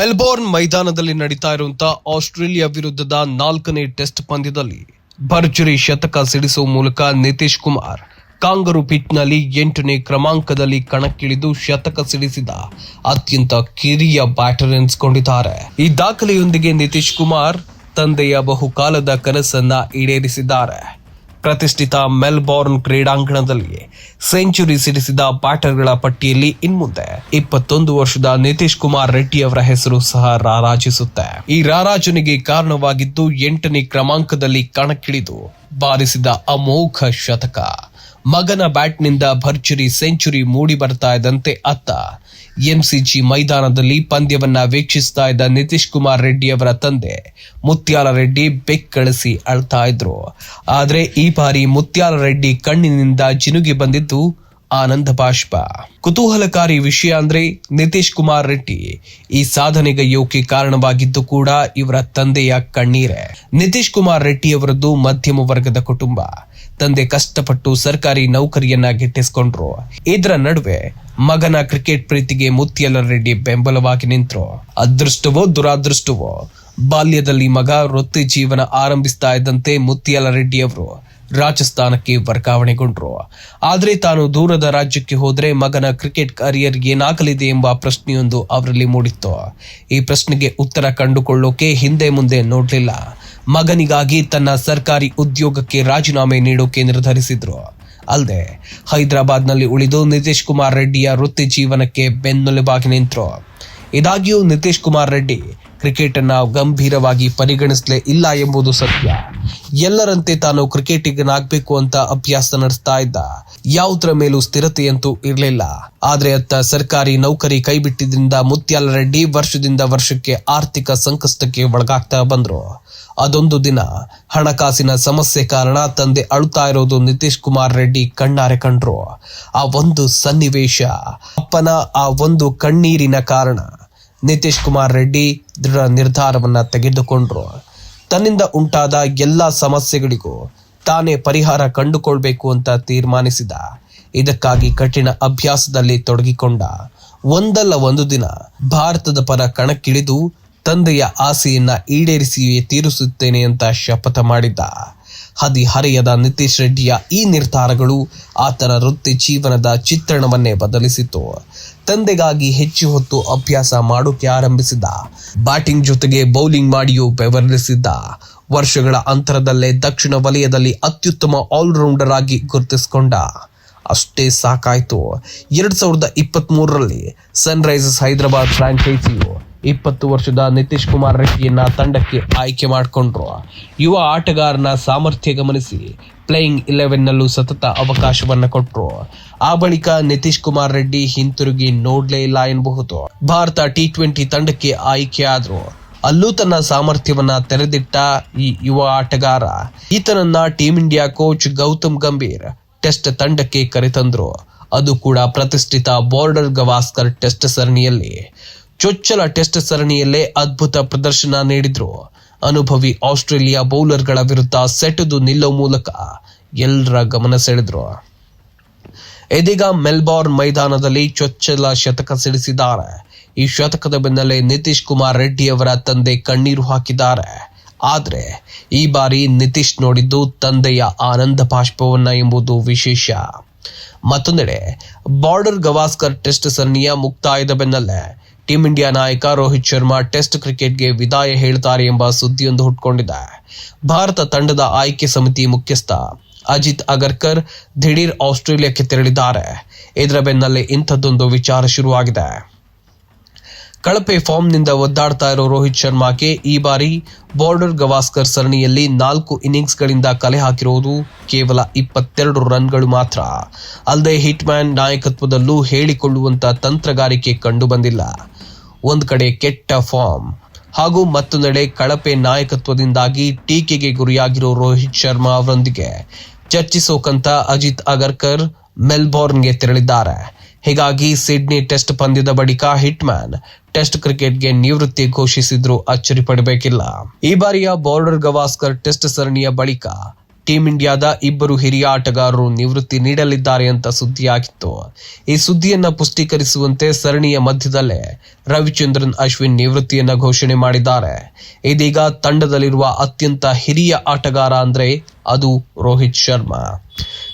Melbourne ಮೈದಾನದಲ್ಲಿ ನಡೀತಾ ಇರುವಂತಹ ಆಸ್ಟ್ರೇಲಿಯಾ ವಿರುದ್ಧದ ನಾಲ್ಕನೇ ಟೆಸ್ಟ್ ಪಂದ್ಯದಲ್ಲಿ ಭರ್ಜರಿ ಶತಕ ಸಿಡಿಸುವ ಮೂಲಕ ನಿತೀಶ್ ಕುಮಾರ್ ಕಾಂಗರು ಪಿಚ್ನಲ್ಲಿ ಎಂಟನೇ ಕ್ರಮಾಂಕದಲ್ಲಿ ಕಣಕ್ಕಿಳಿದು ಶತಕ ಸಿಡಿಸಿದ ಅತ್ಯಂತ ಕಿರಿಯ ಬ್ಯಾಟರ್ ಎನಿಸಿಕೊಂಡಿದ್ದಾರೆ. ಈ ದಾಖಲೆಯೊಂದಿಗೆ ನಿತೀಶ್ ಕುಮಾರ್ ತಂದೆಯ ಬಹುಕಾಲದ ಕನಸನ್ನ ಈಡೇರಿಸಿದ್ದಾರೆ. ಪ್ರತಿಷ್ಠಿತ ಮೆಲ್ಬೋರ್ನ್ ಕ್ರೀಡಾಂಗಣದಲ್ಲಿ ಸೆಂಚುರಿ ಸಿಡಿಸಿದ ಬ್ಯಾಟರ್ಗಳ ಪಟ್ಟಿಯಲ್ಲಿ ಇನ್ಮುಂದೆ ಇಪ್ಪತ್ತೊಂದು ವರ್ಷದ ನಿತೀಶ್ ಕುಮಾರ್ ರೆಡ್ಡಿ ಅವರ ಹೆಸರು ಸಹ ರಾರಾಜಿಸುತ್ತೆ. ಈ ರಾರಾಜನಿಗೆ ಕಾರಣವಾಗಿದ್ದು ಎಂಟನೇ ಕ್ರಮಾಂಕದಲ್ಲಿ ಕಣಕ್ಕಿಳಿದು ಬಾರಿಸಿದ ಅಮೋಘ ಶತಕ. ಮಗನ ಬ್ಯಾಟ್ನಿಂದ ಭರ್ಜರಿ ಸೆಂಚುರಿ ಮೂಡಿ ಬರ್ತಾ ಇದ್ದಂತೆ ಅತ್ತ. ಎಂಸಿಜಿ ಮೈದಾನದಲ್ಲಿ ಪಂದ್ಯವನ್ನ ವೀಕ್ಷಿಸ್ತಾ ಇದ್ದ ನಿತೀಶ್ ಕುಮಾರ್ ರೆಡ್ಡಿ ಅವರ ತಂದೆ ಮುತ್ಯಾಲ ರೆಡ್ಡಿ ಬೆಕ್ಕಳಿಸಿ ಅಳ್ತಾ ಇದ್ರು. ಆದರೆ ಈ ಬಾರಿ ಮುತ್ಯಾಲ ರೆಡ್ಡಿ ಕಣ್ಣಿನಿಂದ ಜಿನುಗಿ ಬಂದಿದ್ದು ಆನಂದ ಬಾಷ್ಪ. ಕುತೂಹಲಕಾರಿ ವಿಷಯ ಅಂದ್ರೆ ನಿತೀಶ್ ಕುಮಾರ್ ರೆಡ್ಡಿ. ಈ ಸಾಧನೆಗೈಯೋಕೆ ಕಾರಣವಾಗಿದ್ದು ಕೂಡ ಇವರ ತಂದೆಯ ಕಣ್ಣೀರೇ. ನಿತೀಶ್ ಕುಮಾರ್ ರೆಡ್ಡಿ ಅವರದ್ದು ಮಧ್ಯಮ ವರ್ಗದ ಕುಟುಂಬ. ತಂದೆ ಕಷ್ಟಪಟ್ಟು ಸರ್ಕಾರಿ ನೌಕರಿಯನ್ನ ಗಿಟ್ಟಿಸ್ಕೊಂಡ್ರು ಇದರ ನಡುವೆ ಮಗನ ಕ್ರಿಕೆಟ್ ಪ್ರೀತಿಗೆ ಮುತ್ಯಲ ರೆಡ್ಡಿ ಬೆಂಬಲವಾಗಿ ನಿಂತರು. ಅದೃಷ್ಟವೋ ದುರಾದೃಷ್ಟವೋ, ಬಾಲ್ಯದಲ್ಲಿ ಮಗ ವೃತ್ತಿ ಜೀವನ ಆರಂಭಿಸ್ತಾ ಇದ್ದಂತೆ ಮುತ್ಯಾಲ ರೆಡ್ಡಿ ಅವರು ರಾಜಸ್ಥಾನಕ್ಕೆ ವರ್ಗಾವಣೆಗೊಂಡ್ರು. ಆದರೆ ತಾನು ದೂರದ ರಾಜ್ಯಕ್ಕೆ ಹೋದರೆ ಮಗನ ಕ್ರಿಕೆಟ್ ಕರಿಯರ್ ಏನಾಗಲಿದೆ ಎಂಬ ಪ್ರಶ್ನೆಯೊಂದು ಅವರಲ್ಲಿ ಮೂಡಿತ್ತು. ಈ ಪ್ರಶ್ನೆಗೆ ಉತ್ತರ ಕಂಡುಕೊಳ್ಳೋಕೆ ಹಿಂದೆ ಮುಂದೆ ನೋಡಲಿಲ್ಲ. ಮಗನಿಗಾಗಿ ತನ್ನ ಸರ್ಕಾರಿ ಉದ್ಯೋಗಕ್ಕೆ ರಾಜೀನಾಮೆ ನೀಡೋಕೆ ನಿರ್ಧರಿಸಿದ್ರು. ಅಲ್ಲದೆ ಹೈದರಾಬಾದ್ನಲ್ಲಿ ಉಳಿದು ನಿತೀಶ್ ಕುಮಾರ್ ರೆಡ್ಡಿಯ ವೃತ್ತಿ ಜೀವನಕ್ಕೆ ಬೆನ್ನೆಲುಬಾಗಿ ನಿಂತರು. ಇದಾಗಿಯೂ ನಿತೀಶ್ ಕುಮಾರ್ ರೆಡ್ಡಿ ಕ್ರಿಕೆಟ್ ಅನ್ನ ಗಂಭೀರವಾಗಿ ಪರಿಗಣಿಸಲೇ ಇಲ್ಲ ಎಂಬುದು ಸತ್ಯ. ಎಲ್ಲರಂತೆ ತಾನು ಕ್ರಿಕೆಟಿಗನಾಗಬೇಕು ಅಂತ ಅಭ್ಯಾಸ ನಡೆಸ್ತಾ ಇದ್ದ. ಯಾವುದರ ಮೇಲೂ ಸ್ಥಿರತೆಯಂತೂ ಇರಲಿಲ್ಲ. ಆದ್ರೆ ಅತ್ತ ಸರ್ಕಾರಿ ನೌಕರಿ ಕೈಬಿಟ್ಟಿದ್ರಿಂದ ಮುತ್ಯಾಲ ರೆಡ್ಡಿ ವರ್ಷದಿಂದ ವರ್ಷಕ್ಕೆ ಆರ್ಥಿಕ ಸಂಕಷ್ಟಕ್ಕೆ ಒಳಗಾಗ್ತಾ ಬಂದ್ರು. ಅದೊಂದು ದಿನ ಹಣಕಾಸಿನ ಸಮಸ್ಯೆ ಕಾರಣ ತಂದೆ ಅಳುತ್ತಾ ಇರೋದು ನಿತೀಶ್ ಕುಮಾರ್ ರೆಡ್ಡಿ ಕಣ್ಣಾರೆ ಕಂಡ್ರು. ಆ ಒಂದು ಸನ್ನಿವೇಶ ಅಪ್ಪನ ಆ ಒಂದು ಕಣ್ಣೀರಿನ ಕಾರಣ. ನಿತೀಶ್ ಕುಮಾರ್ ರೆಡ್ಡಿ ದೃಢ ನಿರ್ಧಾರವನ್ನು ತೆಗೆದುಕೊಂಡರು. ತನ್ನಿಂದ ಉಂಟಾದ ಎಲ್ಲ ಸಮಸ್ಯೆಗಳಿಗೂ ತಾನೇ ಪರಿಹಾರ ಕಂಡುಕೊಳ್ಬೇಕು ಅಂತ ತೀರ್ಮಾನಿಸಿದ. ಇದಕ್ಕಾಗಿ ಕಠಿಣ ಅಭ್ಯಾಸದಲ್ಲಿ ತೊಡಗಿಕೊಂಡ. ಒಂದಲ್ಲ ಒಂದು ದಿನ ಭಾರತದ ಪರ ಕಣಕ್ಕಿಳಿದು ತಂದೆಯ ಆಸೆಯನ್ನ ಈಡೇರಿಸಿಯೇ ತೀರಿಸುತ್ತೇನೆ ಅಂತ ಶಪಥ ಮಾಡಿದ್ದ. ಹದಿಹರೆಯದ ನಿತೀಶ್ ರೆಡ್ಡಿಯ ಈ ನಿರ್ಧಾರಗಳು ಆತನ ವೃತ್ತಿ ಜೀವನದ ಚಿತ್ರಣವನ್ನೇ ಬದಲಿಸಿತು. ತಂದೆಗಾಗಿ ಹೆಚ್ಚು ಹೊತ್ತು ಅಭ್ಯಾಸ ಮಾಡೋಕೆ ಆರಂಭಿಸಿದ. ಬ್ಯಾಟಿಂಗ್ ಜೊತೆಗೆ ಬೌಲಿಂಗ್ ಮಾಡಿಯೂ ಬೆವರಿಸಿದ್ದ ವರ್ಷಗಳ ಅಂತರದಲ್ಲೇ ದಕ್ಷಿಣ ವಲಯದಲ್ಲಿ ಅತ್ಯುತ್ತಮ ಆಲ್ರೌಂಡರ್ ಆಗಿ ಗುರುತಿಸಿಕೊಂಡ. ಅಷ್ಟೇ ಸಾಕಾಯ್ತು. ಎರಡ್ ಸಾವಿರದ ಇಪ್ಪತ್ತ್ ಮೂರರಲ್ಲಿ ಸನ್ರೈಸರ್ಸ್ ಹೈದರಾಬಾದ್ ಫ್ರಾಂಚೈಸಿಯು ಇಪ್ಪತ್ತು ವರ್ಷದ ನಿತೀಶ್ ಕುಮಾರ್ ರೆಡ್ಡಿಯನ್ನ ತಂಡಕ್ಕೆ ಆಯ್ಕೆ ಮಾಡಿಕೊಂಡ್ರು. ಯುವ ಆಟಗಾರನ ಸಾಮರ್ಥ್ಯ ಗಮನಿಸಿ ಪ್ಲೇಯಿಂಗ್ ಇಲೆವೆನ್ನಲ್ಲೂ ಸತತ ಅವಕಾಶವನ್ನ ಕೊಟ್ಟರು ಆ ಬಳಿಕ ನಿತೀಶ್ ಕುಮಾರ್ ರೆಡ್ಡಿ ಹಿಂತಿರುಗಿ ನೋಡ್ಲೇ ಇಲ್ಲ ಎನ್ನಬಹುದು ಭಾರತ ಟಿ ಟ್ವೆಂಟಿ ತಂಡಕ್ಕೆ ಆಯ್ಕೆ ಆದ್ರು. ಅಲ್ಲೂ ತನ್ನ ಸಾಮರ್ಥ್ಯವನ್ನ ತೆರೆದಿಟ್ಟ ಈ ಯುವ ಆಟಗಾರ. ಈತನನ್ನ team India coach Gautam Gambhir test ತಂಡಕ್ಕೆ ಕರೆತಂದ್ರು. ಅದು ಕೂಡ ಪ್ರತಿಷ್ಠಿತ ಬಾರ್ಡರ್ ಗವಾಸ್ಕರ್ ಟೆಸ್ಟ್ ಸರಣಿಯಲ್ಲಿ. ಚೊಚ್ಚಲ ಟೆಸ್ಟ್ ಸರಣಿಯಲ್ಲೇ ಅದ್ಭುತ ಪ್ರದರ್ಶನ ನೀಡಿದ್ರು. ಅನುಭವಿ ಆಸ್ಟ್ರೇಲಿಯಾ ಬೌಲರ್ಗಳ ವಿರುದ್ಧ ಸೆಟೆದು ನಿಲ್ಲೋ ಮೂಲಕ ಎಲ್ಲರ ಗಮನ ಸೆಳೆದ್ರು. ಇದೀಗ ಮೆಲ್ಬೋರ್ನ್ ಮೈದಾನದಲ್ಲಿ ಚೊಚ್ಚಲ ಶತಕ ಸಿಡಿಸಿದ್ದಾರೆ. ಈ ಶತಕದ ಬೆನ್ನಲ್ಲೇ ನಿತೀಶ್ ಕುಮಾರ್ ರೆಡ್ಡಿ ಅವರ ತಂದೆ ಕಣ್ಣೀರು ಹಾಕಿದ್ದಾರೆ. ಆದರೆ ಈ ಬಾರಿ ನಿತೀಶ್ ನೋಡಿದ್ದು ತಂದೆಯ ಆನಂದ ಬಾಷ್ಪವನ್ನ ಎಂಬುದು ವಿಶೇಷ. ಮತ್ತೊಂದೆಡೆ ಬಾರ್ಡರ್ ಗವಾಸ್ಕರ್ ಟೆಸ್ಟ್ ಸರಣಿಯ ಮುಕ್ತಾಯದ ಬೆನ್ನಲ್ಲೇ ಟೀಂ ಇಂಡಿಯಾ ನಾಯಕ ರೋಹಿತ್ ಶರ್ಮಾ ಟೆಸ್ಟ್ ಕ್ರಿಕೆಟ್ಗೆ ವಿದಾಯ ಹೇಳ್ತಾರೆ ಎಂಬ ಸುದ್ದಿಯೊಂದು ಹುಟ್ಕೊಂಡಿದೆ. ಭಾರತ ತಂಡದ ಆಯ್ಕೆ ಸಮಿತಿ ಮುಖ್ಯಸ್ಥ ಅಜಿತ್ ಅಗರ್ಕರ್ ದಿಢೀರ್ ಆಸ್ಟ್ರೇಲಿಯಾಕ್ಕೆ ತೆರಳಿದ್ದಾರೆ. ಇದರ ಬೆನ್ನಲ್ಲೇ ಇಂಥದ್ದೊಂದು ವಿಚಾರ ಶುರುವಾಗಿದೆ. ಕಳಪೆ ಫಾರ್ಮ್ನಿಂದ ಒದ್ದಾಡ್ತಾ ಇರೋ ರೋಹಿತ್ ಶರ್ಮಾಗೆ ಈ ಬಾರಿ ಬಾರ್ಡರ್ ಗವಾಸ್ಕರ್ ಸರಣಿಯಲ್ಲಿ ನಾಲ್ಕು ಇನ್ನಿಂಗ್ಸ್ಗಳಿಂದ ಕಲೆ ಹಾಕಿರುವುದು ಕೇವಲ ಇಪ್ಪತ್ತೆರಡು ರನ್ಗಳು ಮಾತ್ರ. ಅಲ್ಲದೆ ಹಿಟ್ಮ್ಯಾನ್ ನಾಯಕತ್ವದಲ್ಲೂ ಹೇಳಿಕೊಳ್ಳುವಂತ ತಂತ್ರಗಾರಿಕೆ ಕಂಡುಬಂದಿಲ್ಲ. ಒಂದು ಕಡೆ ಕೆಟ್ಟ ಫಾರ್ಮ್ ಹಾಗೂ ಮತ್ತೊಂದೆಡೆ ಕಳಪೆ ನಾಯಕತ್ವದಿಂದಾಗಿ ಟೀಕೆಗೆ ಗುರಿಯಾಗಿರೋ ರೋಹಿತ್ ಶರ್ಮಾ ಅವರೊಂದಿಗೆ ಚರ್ಚಿಸೋಕಂತ ಅಜಿತ್ ಅಗರ್ಕರ್ ಮೆಲ್ಬೋರ್ನ್ಗೆ ತೆರಳಿದ್ದಾರೆ. ಹೀಗಾಗಿ ಸಿಡ್ನಿ ಟೆಸ್ಟ್ ಪಂದ್ಯದ ಬಳಿಕ ಹಿಟ್ಮ್ಯಾನ್ ಟೆಸ್ಟ್ ಕ್ರಿಕೆಟ್ಗೆ ನಿವೃತ್ತಿ ಘೋಷಿಸಿದ್ರು ಅಚ್ಚರಿ ಪಡಬೇಕಿಲ್ಲ. ಈ ಬಾರಿಯ ಬಾರ್ಡರ್ ಗವಾಸ್ಕರ್ ಟೆಸ್ಟ್ ಸರಣಿಯ ಬಳಿಕ ಟೀಂ ಇಂಡಿಯಾದ ಇಬ್ಬರು ಹಿರಿಯ ಆಟಗಾರರು ನಿವೃತ್ತಿ ನೀಡಲಿದ್ದಾರೆ ಅಂತ ಸುದ್ದಿಯಾಗಿತ್ತು. ಈ ಸುದ್ದಿಯನ್ನ ಪುಷ್ಟೀಕರಿಸುವಂತೆ ಸರಣಿಯ ಮಧ್ಯದಲ್ಲೇ ರವಿಚಂದ್ರನ್, ಅಶ್ವಿನ್ ನಿವೃತ್ತಿಯನ್ನ ಘೋಷಣೆ ಮಾಡಿದ್ದಾರೆ. ಇದೀಗ ತಂಡದಲ್ಲಿರುವ ಅತ್ಯಂತ ಹಿರಿಯ ಆಟಗಾರ ಅಂದ್ರೆ ಅದು ರೋಹಿತ್ ಶರ್ಮಾ.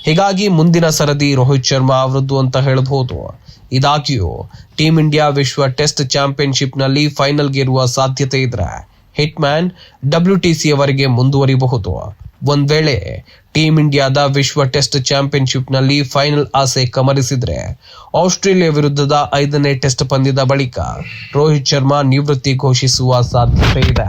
ಹೀಗಾಗಿ ಮುಂದಿನ ಸರದಿ ರೋಹಿತ್ ಶರ್ಮಾ ಅವರದ್ದು ಅಂತ ಹೇಳಬಹುದು. ಇದಾಗಿಯೂ ಟೀಂ ಇಂಡಿಯಾ ವಿಶ್ವ ಟೆಸ್ಟ್ ಚಾಂಪಿಯನ್ಶಿಪ್ನಲ್ಲಿ ಫೈನಲ್ಗೆ ಇರುವ ಸಾಧ್ಯತೆ ಇದ್ರೆ ಹಿಟ್ ಮ್ಯಾನ್ ಡಬ್ಲ್ಯೂಟಿಸಿ ಅವರಿಗೆ ಮುಂದುವರಿಬಹುದು. ಒಂದ್ ವೇಳೆ ಟೀಂ ಇಂಡಿಯಾದ ವಿಶ್ವ ಟೆಸ್ಟ್ ಚಾಂಪಿಯನ್ಶಿಪ್ನಲ್ಲಿ ಫೈನಲ್ ಆಸೆ ಕಮರಿಸಿದ್ರೆ ಆಸ್ಟ್ರೇಲಿಯಾ ವಿರುದ್ಧದ ಐದನೇ ಟೆಸ್ಟ್ ಪಂದ್ಯದ ಬಳಿಕ ರೋಹಿತ್ ಶರ್ಮಾ ನಿವೃತ್ತಿ ಘೋಷಿಸುವ ಸಾಧ್ಯತೆ ಇದೆ.